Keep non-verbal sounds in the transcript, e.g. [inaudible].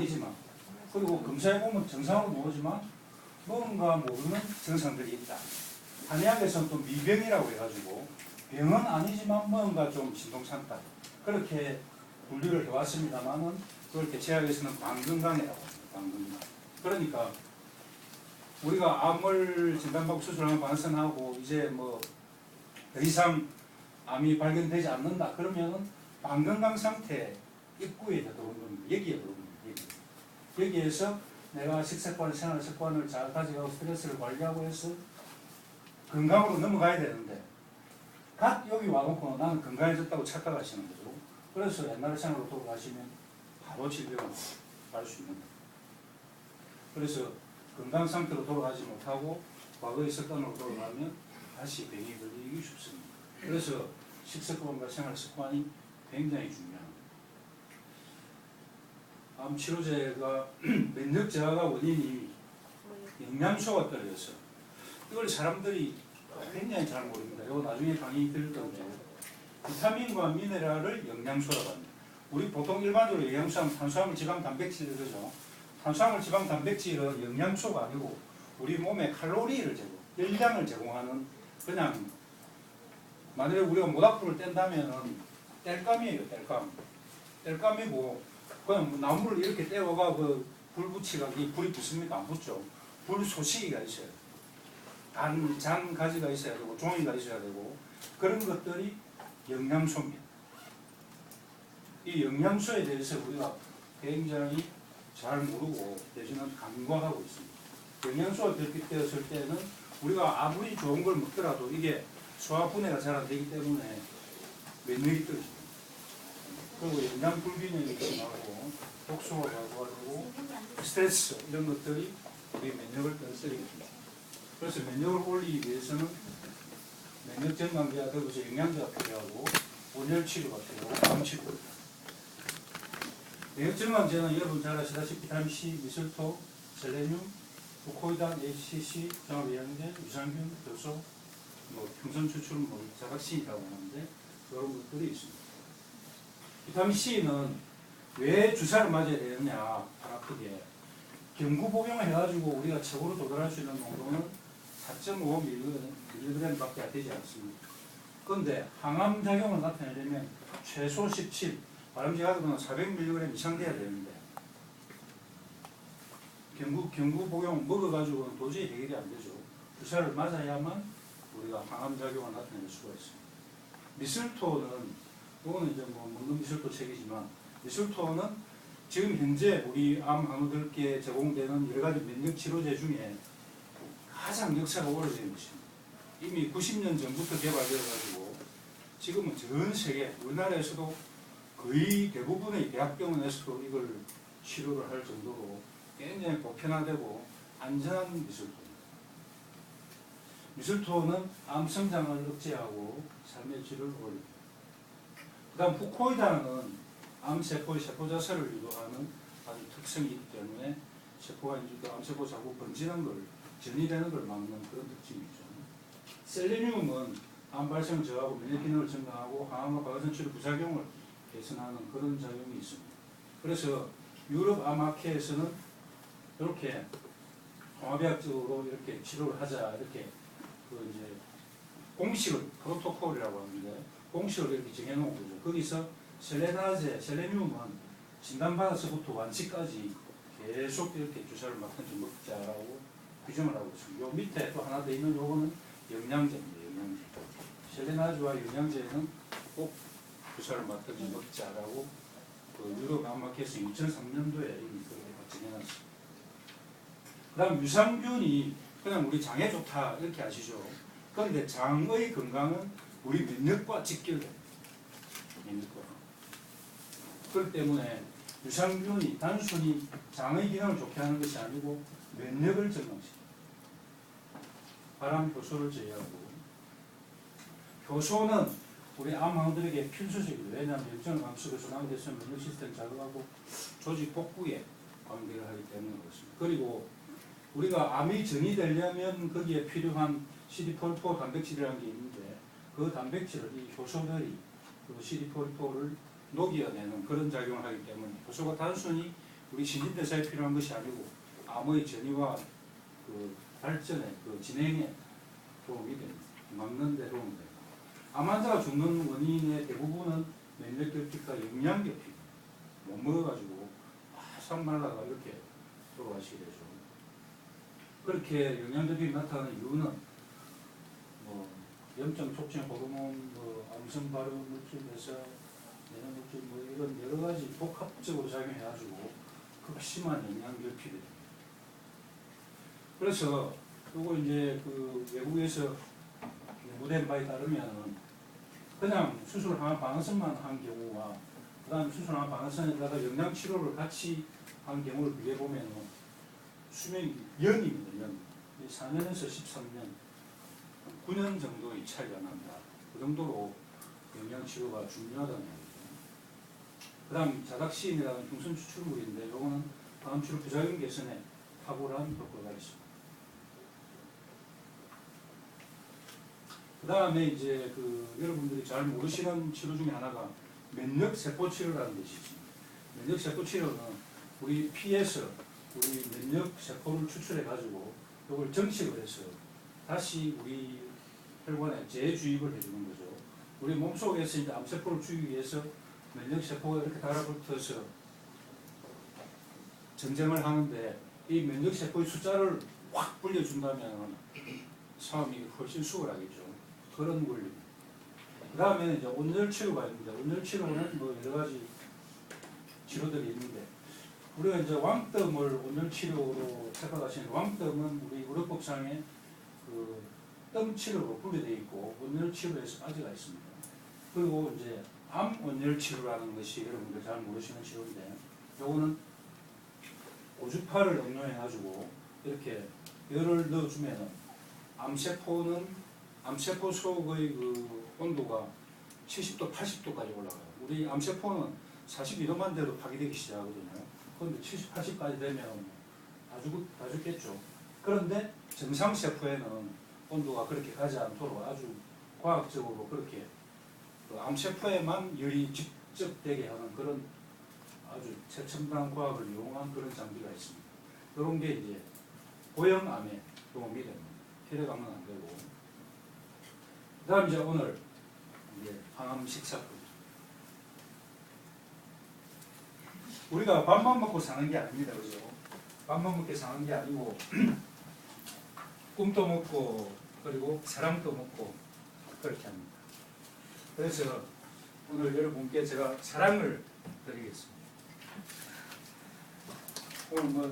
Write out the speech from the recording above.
아니지만 그리고 검사해보면 정상으로 나오지만 뭔가 모르는 증상들이 있다. 한의학에서는 또 미병이라고 해가지고 병은 아니지만 뭔가 좀 신동찮다. 그렇게 분류를 해왔습니다만은 그걸 대체학에서는 광건강이라고. 광건강. 그러니까 우리가 암을 진단받고 수술하면 반선하고 이제 뭐 더 이상 암이 발견되지 않는다 그러면은 방건강 상태 입구에 들어온 겁니다. 여기에. 여기. 여기에서 내가 식습관, 생활 습관을 잘 가져가고 스트레스를 관리하고 해서 건강으로 넘어가야 되는데 각 여기 와놓고 나는 건강해졌다고 착각하시는 거죠. 그래서 옛날 생활로 돌아가시면 바로 질병을 갈수 있는 거예요. 그래서 건강 상태로 돌아가지 못하고 과거의 습관으로 돌아가면 다시 병이 걸리기 쉽습니다. 그래서 식습관과 생활 습관이 굉장히 중요합니다. 암 치료제가 [clears throat] 면역 저하가 원인이 영양소가 떨어져서 이걸 사람들이 굉장히 잘 모릅니다. 이거 나중에 강의 들을 건데 비타민과 미네랄을 영양소라고 합니다. 우리 보통 일반적으로 영양소 하면 탄수화물, 지방, 단백질 그러죠. 탄수화물, 지방, 단백질은 영양소가 아니고 우리 몸에 칼로리를 제공, 열량을 제공하는 그냥 만약에 우리가 모닥불을 뗀다면은 땔감이에요, 땔감. 땔감이고 그냥 뭐 나무를 이렇게 떼어가 그불 붙이가 이 불이 붙습니까? 안 붙죠. 불 소시기가 있어요. 단, 잔 가지가 있어야 되고 종이가 있어야 되고 그런 것들이 영양소입니다. 이 영양소에 대해서 우리가 굉장히 잘 모르고 대신은 간과하고 있습니다. 영양소가 결핍되었을 때는 우리가 아무리 좋은 걸 먹더라도 이게 소화 분해가 잘 안 되기 때문에 면역이 떨어집니다. 그리고 영양 불균형이 심하고 독소가 과거하고 스트레스 이런 것들이 우리 면역을 떨어뜨립니다. 그래서 면역을 올리기 위해서는 면역 정강제와 더불어서 영양제가 필요하고 온열 치료가 필요하고 암 치료가. 면역 정강제는 여러분 잘 아시다시피 비타민 C, 미술토, 셀레늄, 부코이단, HCC, 종합영양제, 유산균, 교소, 뭐 평선 추출, 뭐 자각신이라고 하는데 그런 것들이 있습니다. 비타민 C는 왜 주사를 맞아야 되느냐, 발 아프게. 경구 복용을 해가지고 우리가 최고로 도달할 수 있는 농도는 4.5mg밖에 되지 않습니다. 그런데 항암 작용을 나타내려면 최소 17, 바람직하게는 400mg 이상 돼야 되는데 경구 경구 복용 먹어가지고는 도저히 해결이 안 되죠. 주사를 맞아야만 우리가 항암 작용을 나타낼 수가 있습니다. 미술토는 이거는 이제 뭐 먹는 미술토 책이지만 미술토는 지금 현재 우리 암 환우들께 제공되는 여러 가지 면역 치료제 중에 가장 역사가 오래된 것입니다. 이미 90년 전부터 개발되어 가지고 지금은 전 세계 우리나라에서도 거의 대부분의 대학병원에서도 이걸 치료를 할 정도로 굉장히 보편화되고 안전한 미술토입니다. 미술토는 암 성장을 억제하고 삶의 질을 올립니다. 그 다음 후코이다는 암세포의 세포 자체를 유도하는 아주 특성이 있기 때문에 세포가 이제 암세포 자꾸 번지는 걸, 전이되는 걸 막는 그런 특징이 있죠. 셀레늄은 암 발생을 저하고 면역 기능을 증강하고 항암과 과거전 치료 부작용을 개선하는 그런 작용이 있습니다. 그래서 유럽 암학회에서는 이렇게 통합의학적으로 이렇게 치료를 하자 이렇게 그 이제 공식을 프로토콜이라고 하는데 공식을 이렇게 정해놓은 거죠. 거기서 셀레나제, 셀레늄은 진단받아서부터 완치까지 계속 이렇게 주사를 맞든지 먹자라고 규정을 하고 있습니다. 요 밑에 또 하나 더 있는 요거는 영양제입니다. 영양제. 셀레나즈와 영양제는 꼭 주사를 맞든지 먹자라고 그 유럽 암마켓에서 2003년도에 이미 그렇게 정해놨습니다. 그 다음 유산균이 그냥 우리 장에 좋다 이렇게 아시죠? 그런데 장의 건강은 우리 면역과 직결됩니다. 그렇기 때문에 유산균이 단순히 장의 기능을 좋게 하는 것이 아니고 면역을 증강시킵니다. 바람 효소를 제외하고 효소는 우리 암왕들에게 필수적이죠. 왜냐하면 일정 암수가 순환돼서 면역 시스템 작업하고 조직 복구에 관계를 하기 때문에 그렇습니다. 그리고 우리가 암이 전이되려면 거기에 필요한 CD44 단백질이라는 게 있는데 그 단백질을 이 효소들이 그 CD44를 녹여내는 그런 작용을 하기 때문에 효소가 단순히 우리 신진대사에 필요한 것이 아니고 암의 전이와 그 발전에 그 진행에 도움이 됩니다. 막는 데 도움이 됩니다. 암 환자가 죽는 원인의 대부분은 면역 결핍과 영양 결핍 못 먹어가지고 바싹 말라가 이렇게 돌아가시게 되죠. 그렇게 영양 결핍이 나타나는 이유는 뭐 염증 촉진 호르몬, 뭐 암성 발효 물질에서 내는 물질 뭐 이런 여러 가지 복합적으로 작용해가지고 극심한 영양 결핍이. 그래서 요거 이제 그 외국에서 연구된 바에 따르면 그냥 수술 한 방사선만 한 경우와 그다음 수술 한 방사선에다가 영양 치료를 같이 한 경우를 비교해 보면 수명이 연입니다. 연. 4년에서 13년, 9년 정도의 차이가 난다. 그 정도로 영양 치료가 중요하다는 얘기죠. 그 다음 자각시인이라는 중성 추출물인데 요거는 다음 치료 부작용 개선에 탁월한 효과가 있습니다. 그 다음에 이제 그 여러분들이 잘 모르시는 치료 중에 하나가 면역 세포 치료라는 것이 있습니다. 면역 세포 치료는 우리 피에서 우리 면역 세포를 추출해 가지고 이걸 정식을 해서 다시 우리 혈관에 재주입을 해주는 거죠. 우리 몸 속에서 이제 암세포를 죽이기 위해서 면역 세포가 이렇게 달아붙어서 전쟁을 하는데 이 면역 세포의 숫자를 확 불려준다면 싸움이 훨씬 수월하겠죠. 그런 원리입니다. 그 다음에 이제 온열 치료가 있는데 온열 치료는 뭐 여러 가지 치료들이 있는데 우리가 이제 왕뜸을 온열 치료로 생각하시는 왕뜸은 우리 의료법상에 그 뜸 치료로 분류되어 있고 온열 치료에서 빠져가 있습니다. 그리고 이제 암 온열 치료라는 것이 여러분들 잘 모르시는 치료인데 요거는 고주파를 응용해 가지고 이렇게 열을 넣어주면은 암세포는 암세포 속의 그 온도가 70도, 80도까지 올라가요. 우리 암세포는 42도만 돼도 파괴되기 시작하거든요. 그런데 70, 80까지 되면 다, 죽, 다 죽겠죠. 그런데 정상 세포에는 온도가 그렇게 가지 않도록 아주 과학적으로 그렇게 그 암세포에만 열이 직접 되게 하는 그런 아주 최첨단 과학을 이용한 그런 장비가 있습니다. 그런 게 이제 고형암에 도움이 됩니다. 혈액암은 안 되고. 그 다음 이제 오늘 이제 항암 식사법. 우리가 밥만 먹고 사는 게 아닙니다. 그죠? 밥만 먹고 사는 게 아니고 [clears throat] 꿈도 먹고 그리고 사랑도 먹고 그렇게 합니다. 그래서 오늘 여러분께 제가 사랑을 드리겠습니다. 오늘 뭐